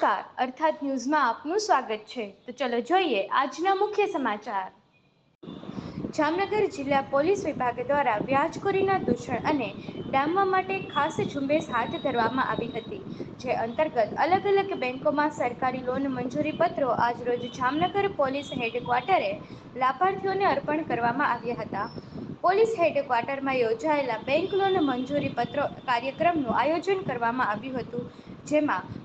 નમસ્કાર. અર્થાત ન્યૂઝમાં આપનું સ્વાગત છે. તો ચલો જોઈએ આજના મુખ્ય સમાચાર. જામનગર જિલ્લા પોલીસ વિભાગ દ્વારા વ્યાજખોરીના દૂષણ અને ડામવા માટે ખાસ ઝુંબેશ હાથ ધરવામાં આવી હતી, જે અંતર્ગત અલગ અલગ બેંકોમાં સરકારી લોન મંજૂરી પત્રો આજરોજ જામનગર પોલીસ હેડક્વાર્ટરે લાભાર્થીઓને અર્પણ કરવામાં આવ્યા હતા. પોલીસ હેડક્વાર્ટરમાં યોજાયેલા બેંક લોન મંજૂરી પત્રો કાર્યક્રમનું આયોજન કરવામાં આવ્યું હતું, જેમાં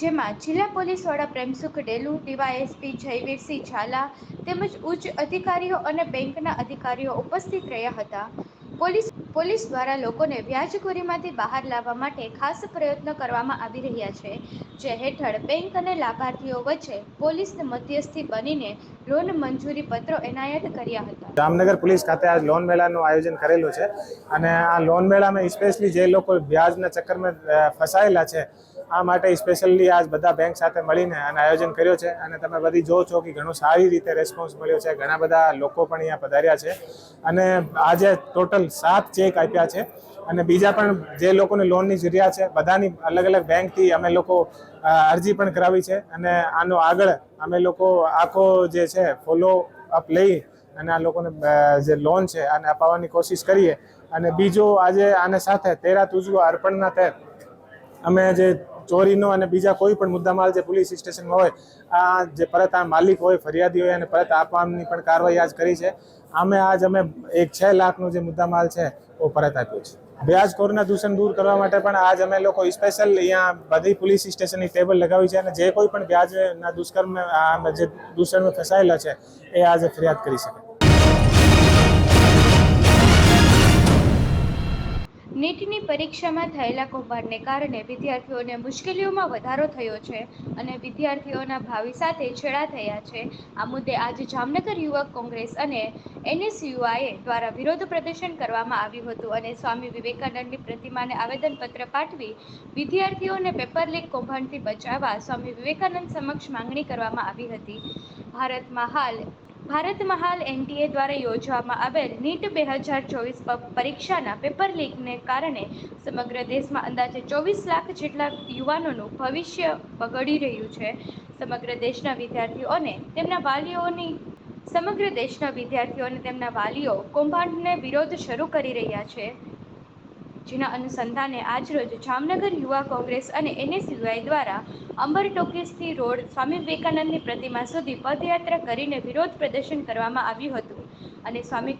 જેમાં જિલ્લા પોલીસ વડા પ્રેમસુખ ડેલુ, ડીવાયએસપી જયવીરસિંહ ઝાલા તેમજ ઉચ્ચ અધિકારીઓ અને બેંકના અધિકારીઓ ઉપસ્થિત રહ્યા હતા. પોલીસ પોલીસ દ્વારા લોકોને વ્યાજખોરીમાંથી બહાર લાવવા માટે ખાસ પ્રયત્નો કરવામાં આવી રહ્યા છે, જે હેઠળ બેંક અને લાભાર્થીઓ વચ્ચે પોલીસ મધ્યસ્થી બનીને લોન મંજૂરી પત્રો એનાયત કર્યા હતા. જામનગર પોલીસ ખાતે આજ લોન મેળાનું આયોજન કરેલું છે અને આ લોન મેળામાં સ્પેશિયલી જે લોકો વ્યાજના ચક્કરમાં ફસાયેલા છે આ માટે સ્પેશિયલી આજ બધા બેંક સાથે મળીને આનું આયોજન કર્યો છે. અને તમે બધી જો છો કે ઘણું સારી રીતે રેસ્પોન્સ મળ્યો છે. ઘણા બધા લોકો પણ અહીંયા પધાર્યા છે. અને આજે ટોટલ સાત ચેક આપ્યા છે. અને બીજા પણ જે લોકોને લોનની જરૂરિયાત છે, બધાની અલગ અલગ બેંકથી અમે લોકો અરજી પણ કરાવી છે. અને આનો આગળ અમે લોકો આખો જે છે ફોલો અપ લઈ અને આ લોકોને જે લોન છે, આને અપાવવાની કોશિશ કરીએ. અને બીજું આજે આને સાથે તેરા તુજવો અર્પણના તહેત અમે જે ચોરીનો અને બીજા કોઈ પણ મુદ્દામાલ જે પોલીસ સ્ટેશનમાં હોય, આ જે પરત આ માલિક હોય, ફરિયાદી હોય અને પરત આપવાની પણ કાર્યવાહી આજ કરી છે. આમે આજ અમે એક છ લાખનો જે મુદ્દામાલ છે એ પરત આપ્યો છે. વ્યાજખોરના દૂષણ દૂર કરવા માટે પણ આજ અમે લોકો સ્પેશિયલ અહીંયા બધી પોલીસ સ્ટેશનની ટેબલ લગાવી છે અને જે કોઈ પણ વ્યાજના દુષ્કર્મ જે દૂષણમાં ફસાયેલા છે, એ આજે ફરિયાદ કરી શકે. નીટની પરીક્ષામાં થયેલા કૌભાંડને કારણે વિદ્યાર્થીઓને મુશ્કેલીઓમાં વધારો થયો છે અને વિદ્યાર્થીઓના ભાવિ સાથે છેડા થયા છે. આ મુદ્દે આજે જામનગર યુવક કોંગ્રેસ અને એનએસયુઆઈએ દ્વારા વિરોધ પ્રદર્શન કરવામાં આવ્યું હતું અને સ્વામી વિવેકાનંદની પ્રતિમાને આવેદનપત્ર પાઠવી વિદ્યાર્થીઓને પેપર લીક કૌભાંડથી બચાવવા સ્વામી વિવેકાનંદ સમક્ષ માંગણી કરવામાં આવી હતી. ભારતમાં હાલ ભારતમાં હાલ એનટીએ દ્વારા યોજવામાં આવેલ નીટ બે હજાર ચોવીસ પરીક્ષાના પેપર લીકને કારણે સમગ્ર દેશમાં અંદાજે ચોવીસ લાખ જેટલા યુવાનોનું ભવિષ્ય બગડી રહ્યું છે. સમગ્ર દેશના વિદ્યાર્થીઓને તેમના વાલીઓની, સમગ્ર દેશના વિદ્યાર્થીઓ અને તેમના વાલીઓ કૌભાંડને વિરોધ શરૂ કરી રહ્યા છે. જેના અનુસંધાને આજરોજ જામનગર યુવા કોંગ્રેસ અને એનએસયુઆઈ દ્વારા અંબર ટોકીસથી રોડ સ્વામી વિવેકાનંદની પ્રતિમા સુધી પદયાત્રા કરીને વિરોધ પ્રદર્શન કરવામાં આવ્યું હતું. અને સ્વામી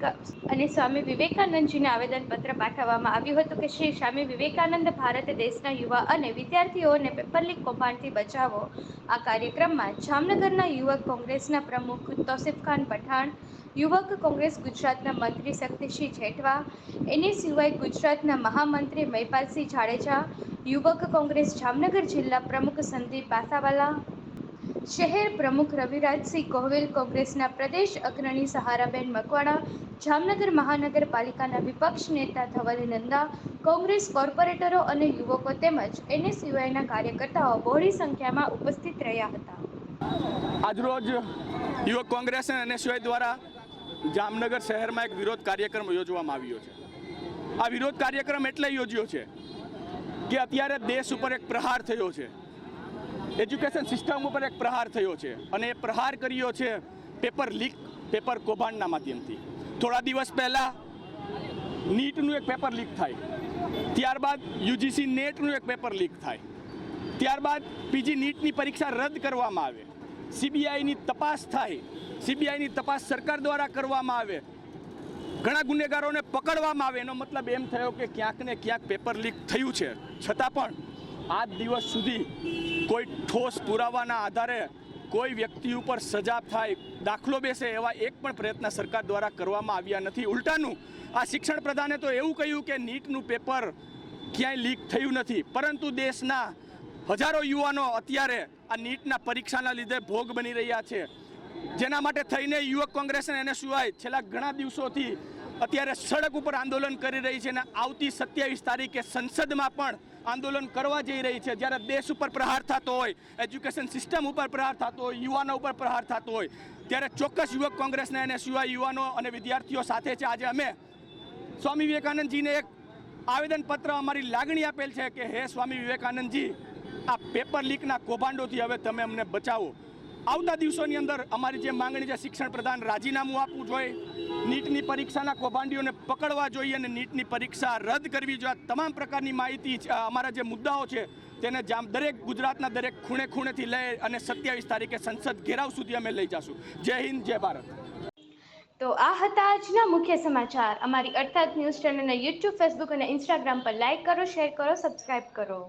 અને સ્વામી વિવેકાનંદજીને આવેદનપત્ર પાઠવવામાં આવ્યું હતું કે શ્રી સ્વામી વિવેકાનંદ ભારત દેશના યુવા અને વિદ્યાર્થીઓને પેપર લીક કૌભાંડથી બચાવો. આ કાર્યક્રમમાં જામનગરના યુવક કોંગ્રેસના પ્રમુખ તોસિફ ખાન પઠાણ, યુવક કોંગ્રેસ ગુજરાતના મંત્રી શક્તિસિંહ જેઠવા એનએસયુઆઈ ગુજરાતના મહામંત્રી મહિપાલસિંહ જાડેજા, યુવક કોંગ્રેસ જામનગર જિલ્લા પ્રમુખ સંદીપ બાસાવાલા શહેર પ્રમુખ રવિરાજસિંહ ગોહિલ કોંગ્રેસના પ્રદેશ અગ્રણી સહારાબેન મકવાણા, જામનગર મહાનગરપાલિકાના વિપક્ષ નેતા ધવલ નંદા, કોંગ્રેસ કોર્પોરેટરો અને યુવકો તેમજ એનએસયુઆઈના કાર્યકર્તાઓ બહોળી સંખ્યામાં ઉપસ્થિત રહ્યા હતા. આજરોજ યુવક કોંગ્રેસ અને એનએસયુઆઈ દ્વારા જામનગર શહેરમાં એક વિરોધ કાર્યક્રમ યોજવામાં આવ્યો છે. આ વિરોધ કાર્યક્રમ એટલે યોજ્યો છે કે અત્યારે દેશ ઉપર એક પ્રહાર થયો છે. એજ્યુકેશન સિસ્ટમ ઉપર એક પ્રહાર થયો છે. અને એ પ્રહાર કર્યો છે પેપર લીક, પેપર કૌભાંડના માધ્યમથી. થોડા દિવસ પહેલાં નીટનું એક પેપર લીક થાય. ત્યારબાદ યુજીસી નેટનું એક પેપર લીક થાય. ત્યારબાદ પીજી નીટની પરીક્ષા રદ કરવામાં આવે. સીબીઆઈની તપાસ થાય. સીબીઆઈની તપાસ સરકાર દ્વારા કરવામાં આવે. ઘણા ગુનેગારોને પકડવામાં આવે. એનો મતલબ એમ થયો કે ક્યાંક ને ક્યાંક પેપર લીક થયું છે. છતાં પણ આજ દિવસ સુધી કોઈ ઠોસ પુરાવાના આધારે કોઈ વ્યક્તિ ઉપર સજા થાય, દાખલો બેસે એવા એક પણ પ્રયત્ન સરકાર દ્વારા કરવામાં આવ્યા નથી. ઉલટાનું, આ શિક્ષણ પ્રધાને તો એવું કહ્યું કે નીટનું પેપર ક્યાંય લીક થયું નથી. પરંતુ દેશના હજારો યુવાનો અત્યારે આ નીટના પરીક્ષાના લીધે ભોગ બની રહ્યા છે. જેના માટે થઈને યુવક કોંગ્રેસ અને એનએસયુઆઈ છેલ્લા ઘણા દિવસોથી અત્યારે સડક ઉપર આંદોલન કરી રહી છે અને આવતી સત્યાવીસ તારીખે સંસદમાં પણ આંદોલન કરવા જઈ રહી છે. જ્યારે દેશ ઉપર પ્રહાર થતો હોય, એજ્યુકેશન સિસ્ટમ ઉપર પ્રહાર થતો હોય, યુવાનો ઉપર પ્રહાર થતો હોય, ત્યારે ચોક્કસ યુવક કોંગ્રેસના સિવાય યુવાનો અને વિદ્યાર્થીઓ સાથે છે. આજે અમે સ્વામી વિવેકાનંદજીને એક આવેદનપત્ર અમારી લાગણી આપેલ છે કે, હે સ્વામી વિવેકાનંદજી, આ પેપર લીકના કૌભાંડોથી હવે તમે અમને બચાવો. આવતા દિવસોની અંદર અમારી જે માંગણી છે, શિક્ષણ પ્રધાન રાજીનામું આપવું જોઈએ, નીટની પરીક્ષાના કૌભાંડીઓને પકડવા જોઈએ અને નીટની પરીક્ષા રદ કરવી જોઈએ. તમામ પ્રકારની માહિતી અમારા જે મુદ્દાઓ છે, તેને જામ દરેક ગુજરાતના દરેક ખૂણે ખૂણેથી લઈ અને સત્યાવીસ તારીખે સંસદ ઘેરાવ સુધી અમે લઈ જશું. જય હિન્દ, જય ભારત. તો આ હતા આજના મુખ્ય સમાચાર. અમારી અર્થાત ન્યૂઝ ચેનલને યુટ્યુબ ફેસબુક અને ઇન્સ્ટાગ્રામ પર લાઇક કરો, શેર કરો, સબસ્ક્રાઇબ કરો.